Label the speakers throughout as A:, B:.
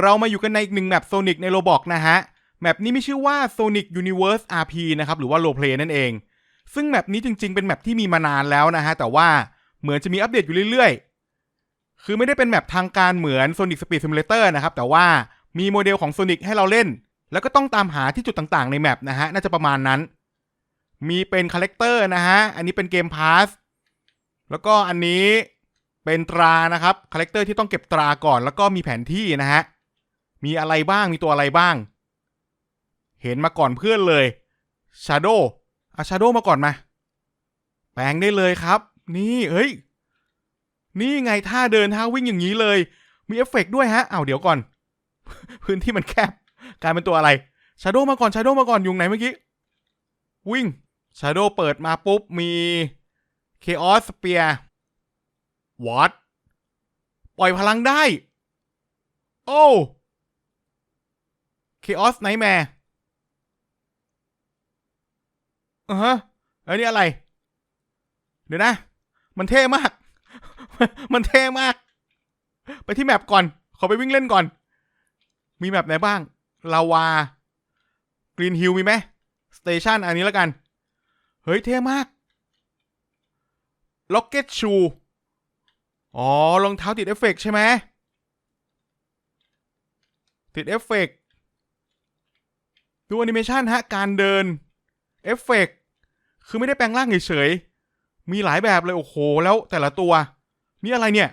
A: เรามาอยู่กันในอีกหนึ่งแมปโซนิกในโรบอกนะฮะ แมปนี้มีชื่อว่า Sonic Universe RP นะครับ หรือว่า Role Play นั่นเอง ซึ่งแมปนี้จริงๆ เป็นแมปที่มีมานานแล้วนะฮะ แต่ว่าเหมือนจะมีอัปเดตอยู่เรื่อยๆ คือไม่ได้เป็นแมปทางการเหมือน Sonic Speed Simulator นะครับ แต่ว่ามีโมเดลของ Sonic ให้เราเล่น แล้วก็ต้องตามหาที่จุดต่างๆ ในแมปนะฮะ น่าจะประมาณนั้น มีเป็นคาแรคเตอร์นะฮะ อันนี้เป็นเกมพาส แล้วก็อันนี้เป็นตรานะครับ คาแรคเตอร์ที่ต้องเก็บตราก่อน แล้วก็มีแผนที่นะฮะ มีอะไรบ้างมีตัวอะไรบ้าง เห็นมาก่อนเพื่อนเลย Shadow อะ Shadow มาก่อนมา แปลงได้เลยครับ นี่เฮ้ย นี่ไงท่าเดินท่าวิ่งอย่างนี้เลย มีเอฟเฟกต์ด้วยฮะเอาเดี๋ยวก่อน พื้นที่มันแคบกลายเป็นตัวอะไร Shadow มาก่อน Shadow มาก่อนอยู่ไหนเมื่อกี้ วิ่ง Shadow เปิดมาปุ๊บ มี Chaos Spear วอตปล่อยพลังได้ โอ้ Chaos Nightmare อ่าฮะอันนี้อะไร เดี๋ยวนะ มันเท่มาก มันเท่มาก ไปที่แมปก่อน ขอไปวิ่งเล่นก่อน มีแมปไหนบ้าง ลาวา กรีนฮิลมีไหมสเตชันอันนี้แล้วกัน เฮ้ย เท่มาก ล็อกเก็ตชู อ๋อ รองเท้าติดเอฟเฟกต์ใช่ไหม ติดเอฟเฟกต์ ดูแอนิเมชันฮะ การเดิน เอฟเฟกต์คือไม่ได้แปลงร่างเฉยๆ มีหลายแบบเลย โอ้โห แล้วแต่ละตัว นี่อะไรเนี่ย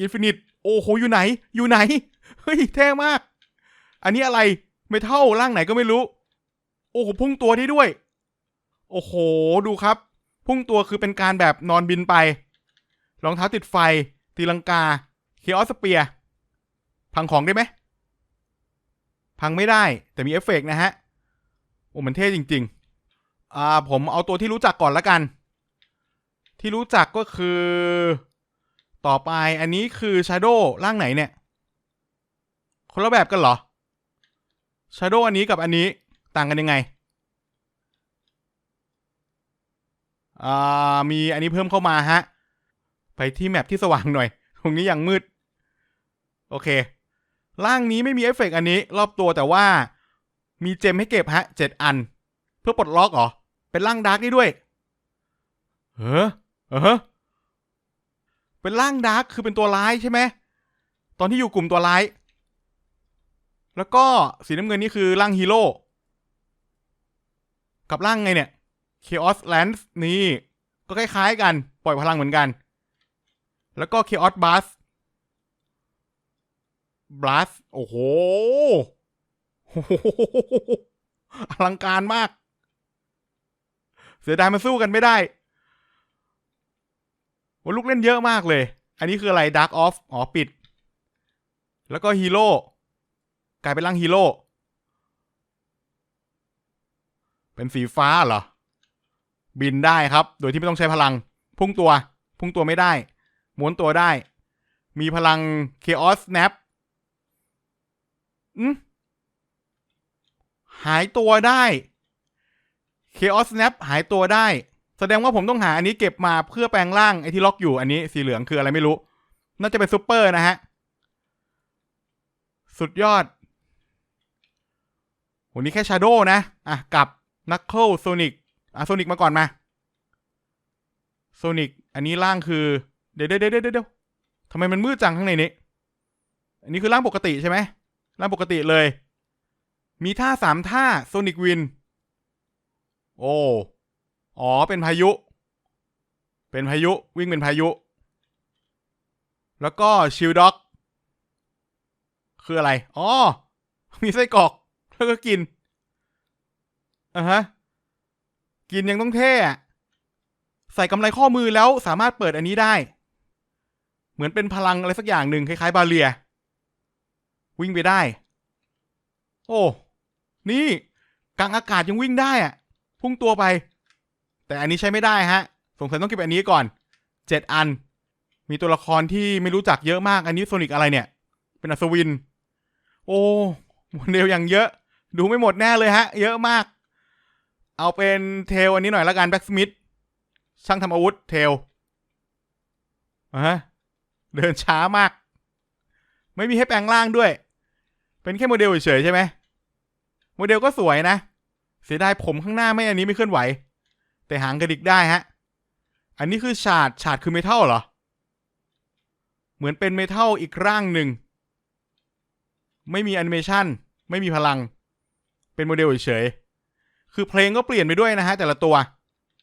A: อินฟินิตโอ้โห อยู่ไหน อยู่ไหน เฮ้ยเท่มาก อันนี้อะไรไม่เท่าร่างไหนก็ไม่รู้ โอ้โห พุ่งตัวได้ด้วย โอ้โห ดูครับ พุ่งตัวคือเป็นการแบบนอนบินไป รองเท้าติดไฟ ตีลังกา เคออสเปีย พังของได้ไหม พังไม่ได้แต่มีเอฟเฟกต์นะฮะ โอ้มันเท่จริง ๆ อ่า ผมเอาตัวที่รู้จักก่อนละกัน ที่รู้จักก็คือ ต่อไปอันนี้คือ Shadow ร่างไหนเนี่ย คนละแบบกันเหรอ Shadow อันนี้กับอันนี้ต่างกันยังไง อ่า มีอันนี้เพิ่มเข้ามาฮะ ไปที่แมปที่สว่างหน่อย ตรงนี้ยังมืด โอเค ร่างนี้ไม่มีเอฟเฟกต์อันนี้ รอบตัวแต่ว่ามีเจมให้เก็บฮะเจ็ดอัน เพื่อปลดล็อกเหรอ เป็นร่างดาร์กได้ด้วยเฮ้อเออเป็นร่างดาร์กคือเป็นตัวร้ายใช่ไหมตอนที่อยู่กลุ่มตัวร้าย แล้วก็สีน้ำเงินนี่คือร่างฮีโร่กับร่างไงเนี่ย Chaos Lance นี่ ก็คล้ายๆกัน ปล่อยพลังเหมือนกัน แล้วก็ Chaos Blast Blast โอ้โหอลังการมาก เสียดายมันสู้กันไม่ได้ว่าลูกเล่นเยอะมากเลย อันนี้คืออะไร Dark Off อ๋อปิด แล้วก็ฮีโร่กลายเป็นร่างฮีโร่เป็นสีฟ้าเหรอ บินได้ครับ โดยที่ไม่ต้องใช้พลัง พุ่งตัว พุ่งตัวไม่ได้ ม้วนตัวได้ มีพลัง Chaos Snap หายตัวได้ Chaos Snap หายตัวได้ แสดงว่าผมต้องหาอันนี้เก็บมาเพื่อแปลงร่างไอ้ที่ล็อกอยู่อันนี้สีเหลืองคืออะไรไม่รู้ น่าจะเป็นซูเปอร์นะฮะ สุดยอดโหนี่แค่ชาโดนะ อะกับนักเคิลโซนิกอะโซนิกมาก่อนมาโซนิกอันนี้ร่างคือ เดี๋ยวเดี๋ยวเดี๋ยวเดี๋ยวทำไมมันมืดจังข้างในนี้ อันนี้คือร่างปกติใช่ไหม ร่างปกติเลย มีท่าสามท่าโซนิกวิน โอ้ อ๋อ เป็นพายุ เป็นพายุวิ่งเป็นพายุ แล้วก็ชิลด็อก คืออะไร อ๋อ มีไส้กรอก แล้วก็กินอะฮะ กินยังต้องเท่อะใส่กำไรข้อมือแล้วสามารถเปิดอันนี้ได้ เหมือนเป็นพลังอะไรสักอย่างหนึ่งคล้ายๆ บาเลีย วิ่งไปได้ โอ้ นี่กลางอากาศยังวิ่งได้อะพุ่งตัวไป แต่อันนี้ใช้ไม่ได้ฮะ สงสัยต้องเก็บอันนี้ก่อนเจ็ดอัน มีตัวละครที่ไม่รู้จักเยอะมาก อันนี้โซนิกอะไรเนี่ย เป็นอัศวิน โอ้โมเดลอย่างเยอะ ดูไม่หมดแน่เลยฮะ เยอะมาก เอาเป็นเทลอันนี้หน่อยละกันแบ็กสมิธช่างทำอาวุธเทลอะฮะเดินช้ามาก ไม่มีให้แปลงร่างด้วย เป็นแค่โมเดลเฉยๆใช่ไหมโมเดลก็สวยนะ เสียดายผมข้างหน้าไม่อันนี้ไม่เคลื่อนไหว แต่หางกระดิกได้ฮะ อันนี้คือฉาดฉาดคือเมทัลเหรอ เหมือนเป็นเมทัลอีกร่างหนึ่ง ไม่มีแอนิเมชันไม่มีพลัง เป็นโมเดลเฉยๆคือเพลงก็เปลี่ยนไปด้วยนะฮะ แต่ละตัว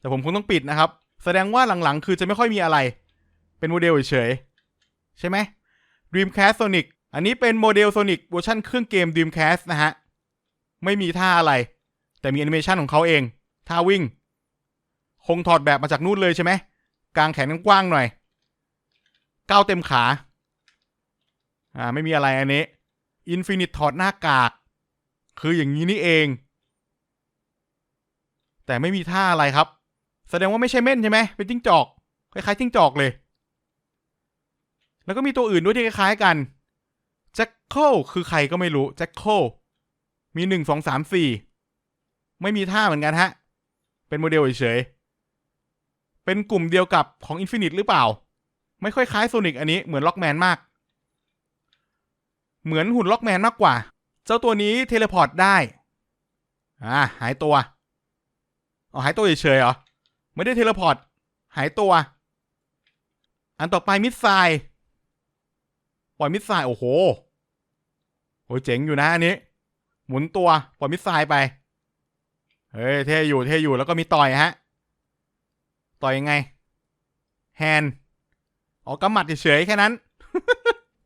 A: แต่ผมคงต้องปิดนะครับ แสดงว่าหลังๆ คือจะไม่ค่อยมีอะไร เป็นโมเดลเฉยๆใช่ไหม Dreamcast Sonic อันนี้เป็นโมเดล Sonic เวอร์ชันเครื่องเกม Dreamcast นะฮะ ไม่มีท่าอะไร แต่มีแอนิเมชันของเขาเอง ท่าวิ่ง คงถอดแบบมาจากนู่นเลยใช่ไหม กลางแขนกว้างหน่อย ก้าวเต็มขา อ่า ไม่มีอะไรอันนี้ Infinite ถอดหน้ากาก คืออย่างนี้นี่เอง แต่ไม่มีท่าอะไรครับ แสดงว่าไม่ใช่เม่นใช่ไหม เป็นจิ้งจอก คล้ายๆจิ้งจอกเลย แล้วก็มีตัวอื่นด้วยที่คล้ายๆกัน แจ็คโคคือใครก็ไม่รู้แจ็คโคมีหนึ่งสองสามสี่ไม่มีท่าเหมือนกันฮะ เป็นโมเดลเฉยๆเป็นกลุ่มเดียวกับของ Infinite หรือเปล่า ไม่ค่อยคล้ายโซนิกอันนี้เหมือนล็อกแมนมาก เหมือนหุ่นล็อกแมนมากกว่า เจ้าตัวนี้เทเลพอร์ตได้อ่าหายตัวอ๋อหายตัวเฉยๆเหรอ ไม่ได้เทเลพอร์ตหายตัว อันต่อไปมิสไซล์ ปล่อยมิสไซล์โอ้โหโอ้ยเจ๋งอยู่นะอันนี้ หมุนตัวปล่อยมิสไซล์ไป เฮ้ยเท่อยู่เท่อยู่แล้วก็มีต่อยฮะ ต่อยยังไง แฮนอ๋อกำหมัดเฉยๆแค่นั้น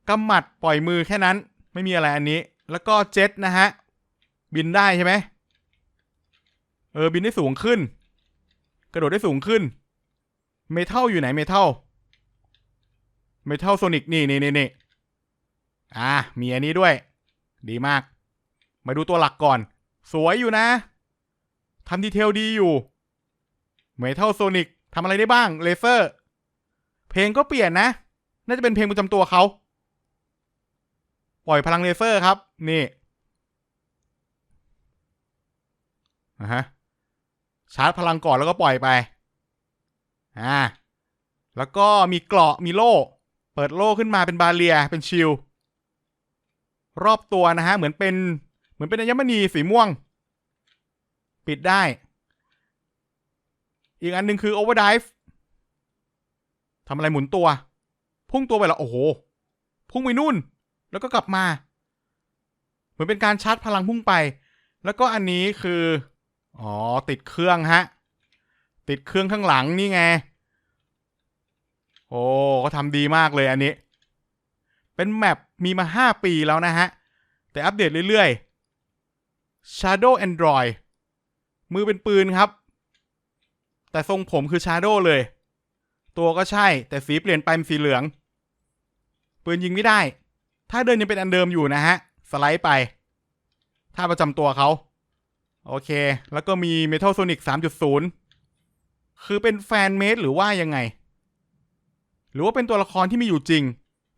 A: กำหมัดปล่อยมือแค่นั้น ไม่มีอะไรอันนี้ แล้วก็เจ็ตนะฮะ บินได้ใช่ไหมเออบินได้สูงขึ้น กระโดดได้สูงขึ้น เมทัลอยู่ไหนเมทัลเมทัลโซนิกนี่นี่นี่นี่ อ่ามีอันนี้ด้วย ดีมาก มาดูตัวหลักก่อน สวยอยู่นะทำดีเทลดีอยู่เมทัลโซนิกทำอะไรได้บ้างเลเซอร์ เพลงก็เปลี่ยนนะ น่าจะเป็นเพลงประจำตัวเขาปล่อยพลังเลเซอร์ครับ นี่นะฮะชาร์จพลังก่อนแล้วก็ปล่อยไปอ่าแล้วก็มีเกราะมีโล่ เปิดโล่ขึ้นมาเป็นบาเรียเป็นชิล รอบตัวนะฮะ เหมือนเป็น เหมือนเป็นอัญมณีสีม่วง ปิดได้ อีกอันหนึ่งคือ overdrive ทำอะไรหมุนตัว พุ่งตัวไปแล้ว โอ้โห พุ่งไปนู่น แล้วก็กลับมา เหมือนเป็นการชาร์จพลังพุ่งไป แล้วก็อันนี้คือ อ๋อ ติดเครื่องฮะ ติดเครื่องข้างหลังนี่ไง โอ้เขาทำดีมากเลยอันนี้ เป็นแมปมีมาห้าปีแล้วนะฮะ แต่อัปเดตเรื่อยๆ Shadow Android มือเป็นปืนครับ แต่ทรงผมคือ Shadow เลย ตัวก็ใช่แต่สีเปลี่ยนไปเป็นสีเหลือง ปืนยิงไม่ได้ ถ้าเดินยังเป็นอันเดิมอยู่นะฮะ สไลด์ไป ถ้าประจำตัวเขาโอเค แล้วก็มี Metal Sonic 3.0 คือเป็นแฟนเมดหรือว่ายังไง หรือว่าเป็นตัวละครที่มีอยู่จริง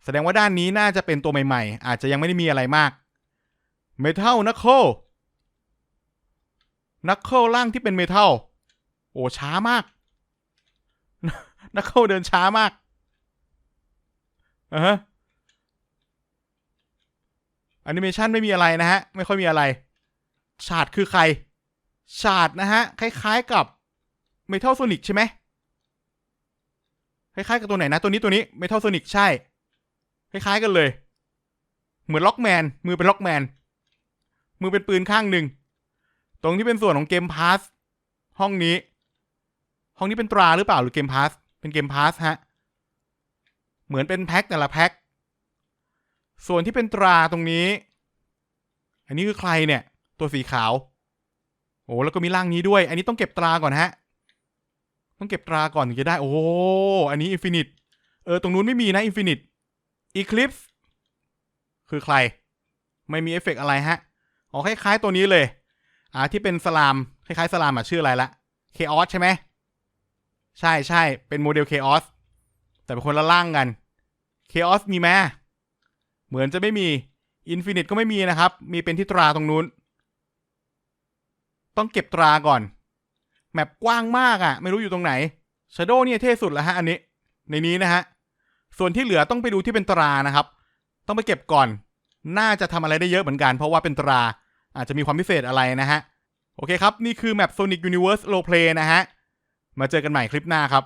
A: แสดงว่าด้านนี้น่าจะเป็นตัวใหม่ๆ อาจจะยังไม่ได้มีอะไรมาก Metal Knuckle Knuckle ล่างที่เป็น Metal โอ้ช้ามาก Knuckle เดินช้ามากอะฮะแอนิเมชันไม่มีอะไรนะฮะ ไม่ค่อยมีอะไร ฉาดคือใคร ฉาดนะฮะ คล้ายๆกับ Metal Sonic ใช่ไหมคล้ายๆกับตัวไหนนะ ตัวนี้ตัวนี้ Metal Sonic ใช่ คล้ายๆกันเลย เหมือนล็อกแมน มือเป็นล็อกแมน มือเป็นปืนข้างหนึ่ง ตรงที่เป็นส่วนของเกมพาสห้องนี้ ห้องนี้เป็นตราหรือเปล่าหรือเกมพาสเป็นเกมพาสฮะ เหมือนเป็นแพ็คแต่ละแพ็ค ส่วนที่เป็นตราตรงนี้ อันนี้คือใครเนี่ย ตัวสีขาว โอ้แล้วก็มีร่างนี้ด้วย อันนี้ต้องเก็บตราก่อนฮะ ต้องเก็บตราก่อนถึงจะได้ โอ้ อันนี้อินฟินิต เออ ตรงนู้นไม่มีนะอินฟินิต อีคลิปคือใคร ไม่มีเอฟเฟกต์อะไรฮะอ๋อคล้ายๆตัวนี้เลย อ่าที่เป็นสลาม คล้ายๆสลามอะชื่ออะไรละเคออสใช่ไหม ใช่ใช่เป็นโมเดลเคออสแต่เป็นคนละล่างกันเคออสมีไหมเหมือนจะไม่มีอินฟินิตก็ไม่มีนะครับ มีเป็นที่ตราตรงนู้น ต้องเก็บตราก่อน แมปกว้างมากอะ่ะ ไม่รู้อยู่ตรงไหน Shadow เนี่ยเท่สุดแล้วฮะอันนี้ ในนี้นะฮะ ส่วนที่เหลือต้องไปดูที่เป็นตรานะครับ ต้องไปเก็บก่อน น่าจะทำอะไรได้เยอะเหมือนกัน เพราะว่าเป็นตราอาจจะมีความพิเศษอะไรนะฮะ โอเคครับ นี่คือแมป Sonic Universe Roleplay นะฮะ มาเจอกันใหม่คลิปหน้าครับ